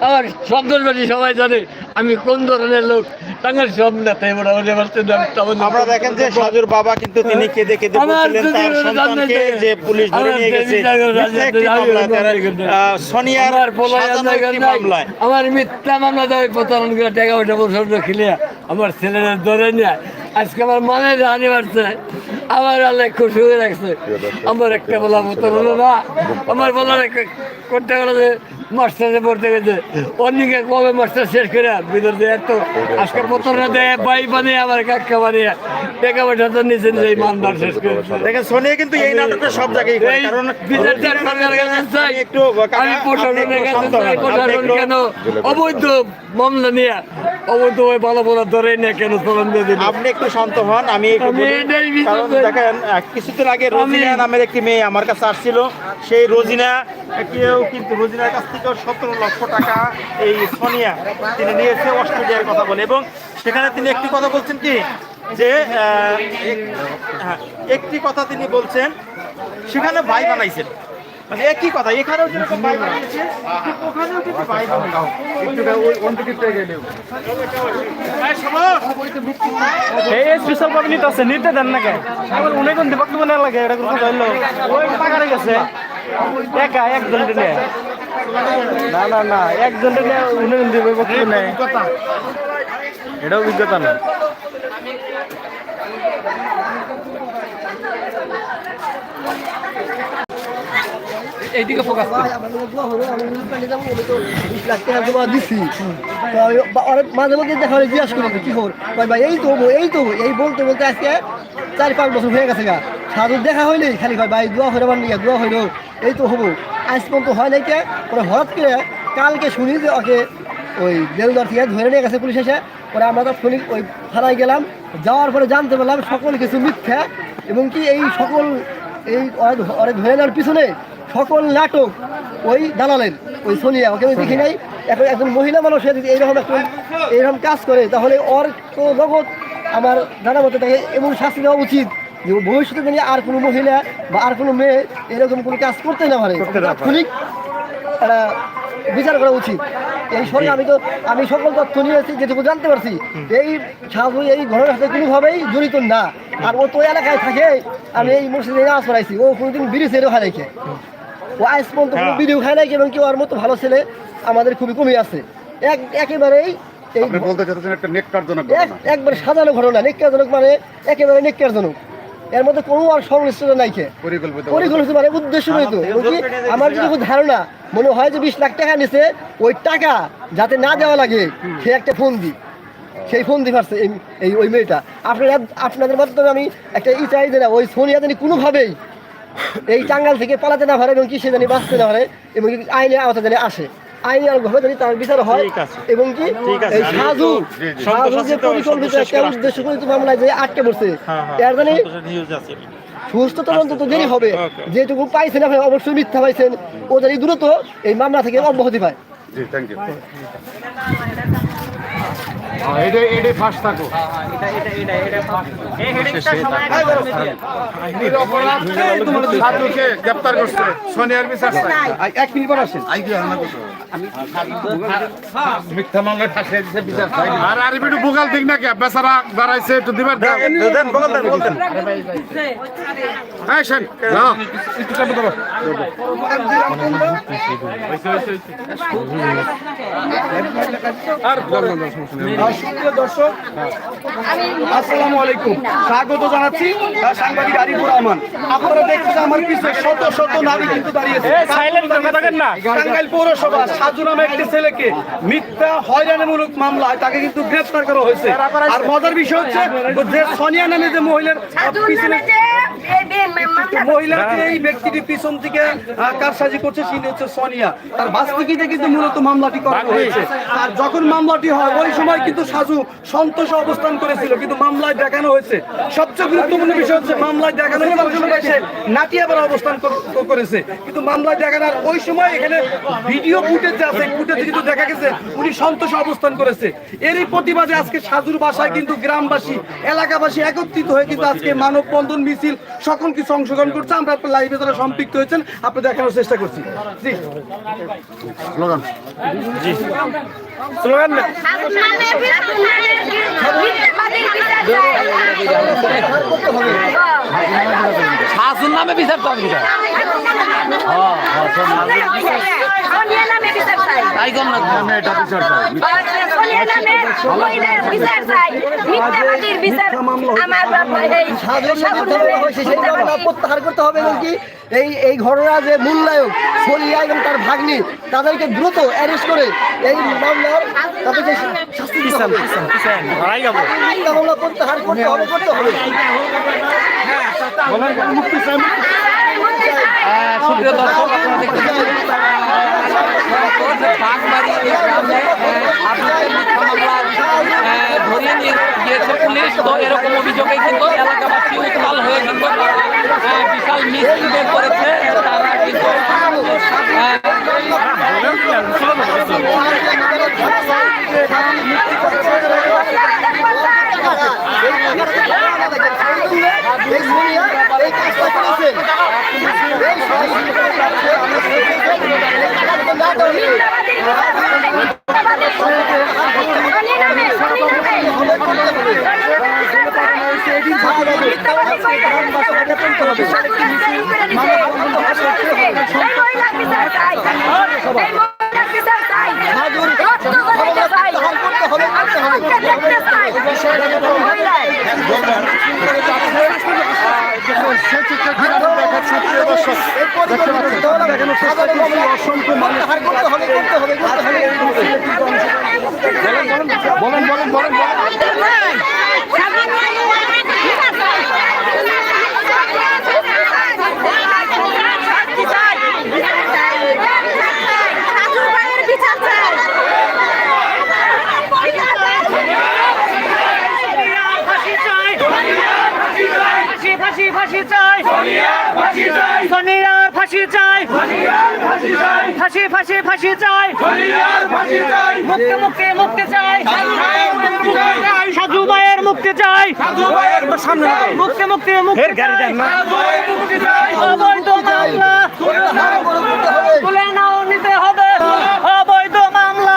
আমার শব্দবাদী সবাই জানে আমি কোন ধরনের লোক। টাঙ্গার সব নেতাই মোটামুটি আমার দেখেন যে সাজুর বাবা কিন্তু তিনি কেঁদে কেঁদে আমার বলছিলেন তার সন্তানকে যে পুলিশ ধরে নিয়ে গেছে। দেবী সোনিয়ার। মামলায়। আমার মিথ্যা মামলা দেওয়া প্রতারণ করে টাকা পয়সা বছর খেলে আমার ছেলেরা ধরে নিয়ে আজকে আমার মানে জানি পারছে আমার আল্লাহ খুশি হয়ে রাখছে আমার একটা বলা মতো হলো না। আমার বলার করতে গেলো যে মাস্টারে পড়তে গেছে। অন্যকে কবে মাস্টার শেষ করে ভিতর দিয়ে এত আজকে প্রতারণা দেয় বাই বানিয়ে আমার কাকা বানিয়ে। টাকা পয়সা তো নিচে নিচে এই মানবার শেষ করে। দেখেন সোনিয়া কিন্তু এই নাটকটা সব জায়গায় করে। কারণ বিচারটা সরকারের কাছে চাই। একটু কাকা, আমি প্রশাসনের কাছে চাই, প্রশাসন কেন? অবৈধ মামলা নিয়ে অবৈধ ওই ভালো ভালো ধরে নিয়ে কেন চলন দিয়ে আপনি একটু শান্ত হন আমি একটু কারণ দেখেন কিছুদিন আগে রোজিনা নামের একটি মেয়ে আমার কাছে আসছিল। সেই রোজিনা কেউ কিন্তু রোজিনার কাছ থেকে সতেরো লক্ষ টাকা এই সোনিয়া তিনি নিয়েছে অস্ট্রেলিয়ার কথা বলে। এবং সেখানে তিনি একটি কথা বলছেন কি? যে হ্যাঁ, একটি কথা তিনি বলছেন সেখানে ভাই বানাইছেন। মানে একই কথা এখানেও যেরকম ভাই বানিয়েছে ঠিক ওখানেও কিন্তু ভাই এই স্পেশাল পাবলিক আছে নিতে দেন না কেন উনি কোন দিবাক দিব না লাগে এটা কোনো কথা হইল ওই টাকারে গেছে। একা একজন দিনে না না না একজন দিনে উনি দিবে নেই। এটা অভিজ্ঞতা না এইদিকে ফোকাস ভাই, আমার মনে দোয়া হলো, আমি মিউনিসিপ্যালিটি যাব, আমি তো 20 লাখ টাকা জমা দিছি। তো আমি বা- অনেক মাঝে মধ্যে দেখা হলে জিজ্ঞাসা করি। কি খবর ভাই ভাই এই তো হব, এই তো এই বলতে বলতে আজকে চার পাঁচ বছর হয়ে গেছে গা সাধু দেখা হইলেই খালি ভাই ভাই দোয়া হইল আমার নিয়ে দোয়া হইল এই তো হব আজ পর্যন্ত হয় নাই কে পরে হঠাৎ করে কালকে শুনি যে ওকে ওই বেলদর থেকে ধরে নিয়ে গেছে পুলিশ এসে পরে আমরা তো শুনি ওই থানায় গেলাম যাওয়ার পরে জানতে পারলাম সকল কিছু মিথ্যা এবং কি এই সকল এই ধরে নেওয়ার পিছনে সকল নাটক ওই দালালের ওই সোনিয়া ওকে আমি দেখি নাই। এখন একজন মহিলা মানুষ যদি এইরকম একজন এইরকম কাজ করে তাহলে ওর তো জগৎ আমার জানা মতে তাকে এমন শাস্তি দেওয়া উচিত যে ভবিষ্যতে জানি আর কোনো মহিলা বা আর কোনো মেয়ে এরকম কোনো কাজ করতে না পারে। তাৎক্ষণিক একটা বিচার করা উচিত। এই সঙ্গে আমি তো আমি সকল তথ্য নিয়েছি যেটুকু জানতে পারছি এই সাধু এই ঘরের সাথে কোনোভাবেই জড়িত না। আর ও তো এলাকায় থাকে আমি এই মসজিদে পড়াইছি ও কোনোদিন বিড়ি খায় নাকি ও আজ পর্যন্ত কোনো হ্যাঁ। ভিডিও খায় নাকি এবং কি ওর মতো ভালো ছেলে আমাদের খুবই কমই আছে। এক একেবারেই আপনি বলতে চাচ্ছেন একটা নেককারজনক এক একবারে সাজানো ঘটনা নেককারজনক মানে একেবারে নেককারজনক। এর মধ্যে কোনো আর সংশ্লিষ্টতা নাই পরিকল্পিত। পরিকল্পিত মানে উদ্দেশ্য এবং কি আমার যদি ধারণা মনে হয় যে বিশ লাখ টাকা নিছে ওই টাকা যাতে না দেওয়া লাগে সে একটা ফোন দি সেই ফোন দি পারছে এই- ওই মেয়েটা। আপনারা আপনাদের মাধ্যমে আমি একটা ই চাই যে না ওই সোনিয়া জানি কোনোভাবেই এই চাঙ্গাল থেকে পালাতে না পারে এবং কি সে জানি বাঁচতে না পারে এবং কি আইনের আওতা জানি আসে। যদি তার বিচার হয় এবং কি এই আমি সাধু জি, জি। সাধু যে পরিকল্পিত একটা উদ্দেশ্য করিত মামলায় যে আটকে পড়ছে। হ্যাঁ, হ্যাঁ, এর জানি। সুস্থ তদন্ত তো দেরি হবে। যেটুকু পাইছেন আপনি অবশ্যই মিথ্যা পাইছেন। ও যদি দ্রুত এই মামলা থেকে অব্যাহতি পায়। জি থ্যাংক ইউ এটাই এটাই ফার্স্ট থাকো সাধুকে গ্রেপ্তার করছে সোনিয়ার বিচার এক মিনিট পর আসেন মিথ্যা মামলায় ফাঁসিয়ে দিচ্ছে বিচার চাই আর আর একটু বুকাল দিক না বেচারা দাঁড়াইছে একটু দিবার দাও। দেন, বলেন, দেন, বলেন। শোন যাও। সুপ্রিয় দর্শক আসসালামু আলাইকুম। স্বাগত জানাচ্ছি সাংবাদিক আরিফুর রহমান। আপনারা দেখছেন আমার পিছনে শত শত নারী কিন্তু দাঁড়িয়েছে টাঙ্গাইল পৌরসভা সাজু নামে একটি ছেলেকে মিথ্যা হয়রানিমূলক মামলায় তাকে কিন্তু গ্রেফতার করা হয়েছে। আর মজার বিষয় হচ্ছে যে সোনিয়া নামে যে মহিলার পিছনে মহিলাকে এই ব্যক্তিটি পিছন থেকে কারসাজি করছে তিনি হচ্ছে সোনিয়া। তার কিন্তু মূলত মামলাটি করা হয়েছে। আর যখন মামলাটি হয় ওই সময় কিন্তু সাজু সন্তোষে অবস্থান করেছিল কিন্তু মামলায় দেখানো হয়েছে। সবচেয়ে গুরুত্বপূর্ণ বিষয় হচ্ছে মামলায় দেখানো হয়েছে নাটিয়াবার অবস্থান কর- কর- করেছে। কিন্তু মামলায় দেখানোর ওই সময় এখানে ভিডিও ফুটেজ যে আছে ফুটেজ কিন্তু দেখা গেছে উনি সন্তোষে অবস্থান করেছে। এরই প্রতিবাদে আজকে সাজুর বাসায় কিন্তু গ্রামবাসী এলাকাবাসী একত্রিত হয়ে কিন্তু আজকে মানববন্ধন মিছিল সকল কিছু অংশগ্রহণ করছে। আমরা আপনার লাইভে যারা সম্পৃক্ত হয়েছেন আপনি দেখানোর চেষ্টা করছি। জি। স্লোগান। স্লোগান দেন। নামে বিচার তো প্রত্যাহার করতে হবে কি এই এই ঘটনা যে মূল্যায়ক সলিয়া এবং তার ভাগ্নি তাদেরকে দ্রুত অ্যারেস্ট করে এই মামলার তাদেরকে শাস্তি দিতে করতে হবে করতে হবে সুপ্রিয় দর্শক, আপনারা দেখতে বাগবাড়ি এই গ্রামে আপনাদের মিথ্যা মামলা ধরিয়ে নিয়ে গিয়েছে পুলিশ। তো এরকম অভিযোগে কিন্তু এলাকাবাসী উত্তাল হয়ে কিন্তু তারা আহ, বিশাল মিছিল বের করেছে তারা কিন্তু আহ, এই সলিয়া এই কাজটা করেছেন এই এই পরিকল্পনা করতে হবে না। সাধারণ মামলা প্রত্যাহার করতে হবে করতে হবে করতে হবে বলেন বলেন বলেন বলেন। ফাঁসি ফাঁসি ফাঁসি চাই। সোনিয়ার ফাঁসি চাই। ফাঁসি ফাঁসি ফাঁসি চাই। মুক্তি মুক্তি মুক্তি চাই। সাধু ভাইয়ের মুক্তি চাই। মুক্তি মুক্তি মুক্তি চাই। হবে তুলে নাও